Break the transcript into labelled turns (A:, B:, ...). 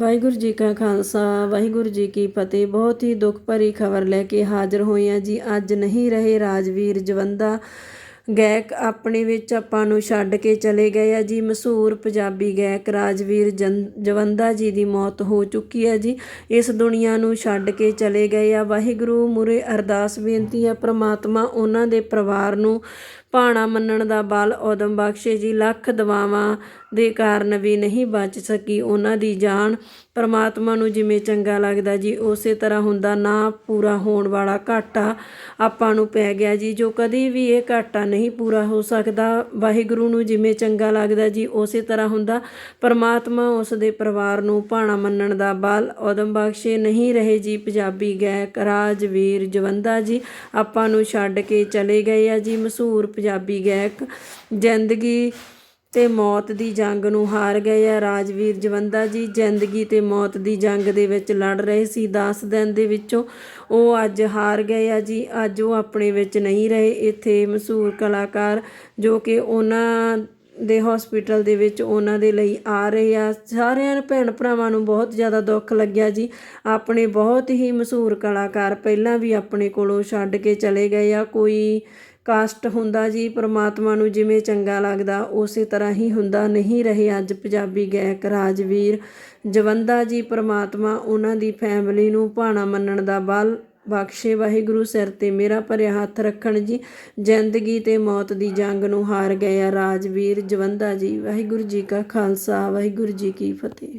A: ਵਾਹਿਗੁਰੂ ਜੀ ਕਾ ਖਾਲਸਾ, ਵਾਹਿਗੁਰੂ ਜੀ ਕੀ ਫਤਿਹ। ਬਹੁਤ ਹੀ ਦੁੱਖ ਭਰੀ ਖਬਰ ਲੈ ਕੇ ਹਾਜ਼ਰ ਹੋਏ ਆ ਜੀ। ਅੱਜ ਨਹੀਂ ਰਹੇ ਰਾਜਵੀਰ ਜਵੰਦਾ। ਗਾਇਕ ਆਪਣੇ ਵਿੱਚ ਆਪਾਂ ਨੂੰ ਛੱਡ ਕੇ ਚਲੇ ਗਏ ਆ ਜੀ। ਮਸ਼ਹੂਰ ਪੰਜਾਬੀ ਗਾਇਕ ਰਾਜਵੀਰ ਜਨ- ਜਵੰਦਾ ਜੀ ਦੀ ਮੌਤ ਹੋ ਚੁੱਕੀ ਹੈ ਜੀ। ਇਸ ਦੁਨੀਆ ਨੂੰ ਛੱਡ ਕੇ ਚਲੇ ਗਏ ਆ। ਵਾਹਿਗੁਰੂ ਮੁਰੇ ਅਰਦਾਸ ਬੇਨਤੀ ਆ, ਪ੍ਰਮਾਤਮਾ ਉਹਨਾਂ ਦੇ ਪਰਿਵਾਰ ਨੂੰ ਭਾਣਾ ਮੰਨਣ ਦਾ ਬਲ ਉਦਮ ਬਖਸ਼ੇ ਜੀ ਲੱਖ ਦਵਾਵਾਂ ਦੇ ਕਾਰਨ ਵੀ ਨਹੀਂ ਬਚ ਸਕੀ। ਉਹਨਾਂ ਦੀ ਜਾਨ ਪਰਮਾਤਮਾ ਨੂੰ ਜਿਵੇਂ ਚੰਗਾ ਲੱਗਦਾ ਜੀ, ਉਸੇ ਤਰ੍ਹਾਂ ਹੁੰਦਾ ਨਾ ਪੂਰਾ ਹੋਣ ਵਾਲਾ ਘਾਟਾ ਆਪਾਂ ਨੂੰ ਪੈ ਗਿਆ ਜੀ। ਜੋ ਕਦੇ ਵੀ ਇਹ ਘਾਟਾ ਨਹੀਂ ਪੂਰਾ ਹੋ ਸਕਦਾ, ਵਾਹਿਗੁਰੂ ਨੂੰ ਜਿਵੇਂ ਚੰਗਾ ਲੱਗਦਾ ਜੀ, ਉਸੇ ਤਰ੍ਹਾਂ ਹੁੰਦਾ। ਪਰਮਾਤਮਾ ਉਸ ਦੇ ਪਰਿਵਾਰ ਨੂੰ ਭਾਣਾ ਮੰਨਣ ਦਾ ਬਲ ਉਦਮ ਬਖਸ਼ੇ ਨਹੀਂ ਰਹੇ ਜੀ। ਪੰਜਾਬੀ ਗਾਇਕ ਰਾਜਵੀਰ ਜਵੰਦਾ ਜੀ ਆਪਾਂ ਨੂੰ ਛੱਡ ਕੇ ਚਲੇ ਗਏ ਆ ਜੀ, ਮਸ਼ਹੂਰ ਪੰਜਾਬੀ ਗਾਇਕ ਜ਼ਿੰਦਗੀ ਤੇ ਮੌਤ ਦੀ ਜੰਗ ਨੂੰ ਹਾਰ ਗਏ ਆ ਰਾਜਵੀਰ ਜਵੰਦਾ ਜੀ। ਜ਼ਿੰਦਗੀ ਤੇ ਮੌਤ ਦੀ ਜੰਗ ਦੇ ਵਿੱਚ ਲੜ ਰਹੇ ਸੀ। 10 ਦਿਨ ਦੇ ਵਿੱਚੋਂ ਉਹ ਅੱਜ ਹਾਰ ਗਏ ਆ ਜੀ। ਅੱਜ ਉਹ ਆਪਣੇ ਵਿੱਚ ਨਹੀਂ ਰਹੇ। ਇੱਥੇ ਮਸ਼ਹੂਰ ਕਲਾਕਾਰ ਜੋ ਕਿ ਉਹਨਾਂ ਦੇ ਹਸਪੀਟਲ ਦੇ ਵਿੱਚ ਉਹਨਾਂ ਦੇ ਲਈ ਆ ਰਹੇ ਆ। ਸਾਰਿਆਂ ਭੈਣ ਭਰਾਵਾਂ ਨੂੰ ਬਹੁਤ ਜ਼ਿਆਦਾ ਦੁੱਖ ਲੱਗਿਆ ਜੀ। ਆਪਣੇ ਬਹੁਤ ਹੀ ਮਸ਼ਹੂਰ ਕਲਾਕਾਰ ਪਹਿਲਾਂ ਵੀ ਆਪਣੇ ਕੋਲੋਂ ਛੱਡ ਕੇ ਚਲੇ ਗਏ ਆ। ਕੋਈ ਕਾਸਟ ਹੁੰਦਾ ਜੀ, ਪ੍ਰਮਾਤਮਾ ਨੂੰ ਜਿਵੇਂ ਚੰਗਾ ਲੱਗਦਾ, ਉਸੇ ਤਰ੍ਹਾਂ ਹੀ ਹੁੰਦਾ ਨਹੀਂ ਰਹੇ ਅੱਜ ਪੰਜਾਬੀ ਗਾਇਕ ਰਾਜਵੀਰ ਜਵੰਦਾ ਜੀ। ਪ੍ਰਮਾਤਮਾ ਉਹਨਾਂ ਦੀ ਫੈਮਿਲੀ ਨੂੰ ਭਾਣਾ ਮੰਨਣ ਦਾ ਬਲ ਬਖਸ਼ੇ ਵਾਹਿਗੁਰੂ ਸਿਰ ਤੇ, ਮੇਰਾ ਭਰਿਆ ਹੱਥ ਰੱਖਣ ਜੀ। ਜ਼ਿੰਦਗੀ ਤੇ ਮੌਤ ਦੀ ਜੰਗ ਨੂੰ ਹਾਰ ਗਏ ਆ ਰਾਜਵੀਰ ਜਵੰਦਾ ਜੀ। ਵਾਹਿਗੁਰੂ ਜੀ ਕਾ ਖਾਲਸਾ, ਵਾਹਿਗੁਰੂ ਜੀ ਕੀ ਫਤਿਹ।